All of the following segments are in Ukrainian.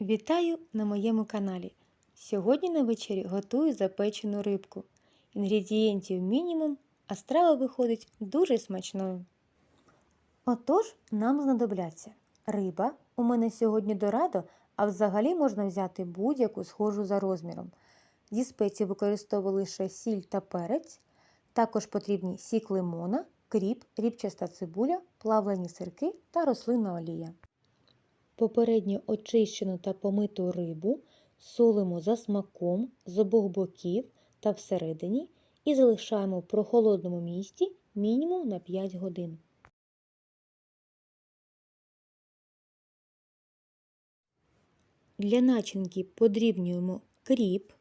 Вітаю на моєму каналі. Сьогодні на вечері готую запечену рибку. Інгредієнтів мінімум, а страва виходить дуже смачною. Отож, нам знадобляться риба. У мене сьогодні дорадо, а взагалі можна взяти будь-яку схожу за розміром. Зі спецій використовую лише сіль та перець. Також потрібні сік лимона, кріп, рібчаста цибуля, плавлені сирки та рослинна олія. Попередньо очищену та помиту рибу солимо за смаком з обох боків та всередині і залишаємо в прохолодному місці мінімум на 5 годин. Для начинки подрібнюємо кріп,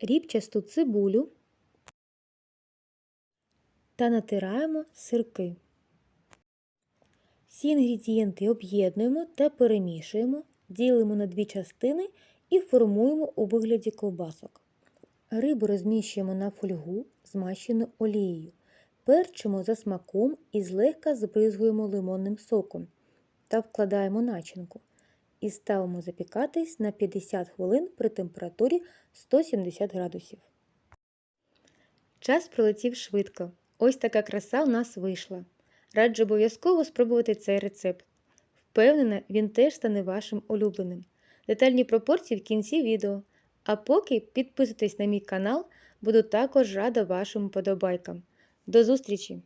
рібчасту цибулю та натираємо сирки. Всі інгредієнти об'єднуємо та перемішуємо, ділимо на дві частини і формуємо у вигляді ковбасок. Рибу розміщуємо на фольгу, змащену олією, перчимо за смаком і злегка збризгуємо лимонним соком та вкладаємо начинку. І ставимо запікатись на 50 хвилин при температурі 170 градусів. Час пролетів швидко. Ось така краса у нас вийшла. Раджу обов'язково спробувати цей рецепт. Впевнена, він теж стане вашим улюбленим. Детальні пропорції в кінці відео. А поки підписуйтесь на мій канал, буду також рада вашим подобайкам. До зустрічі!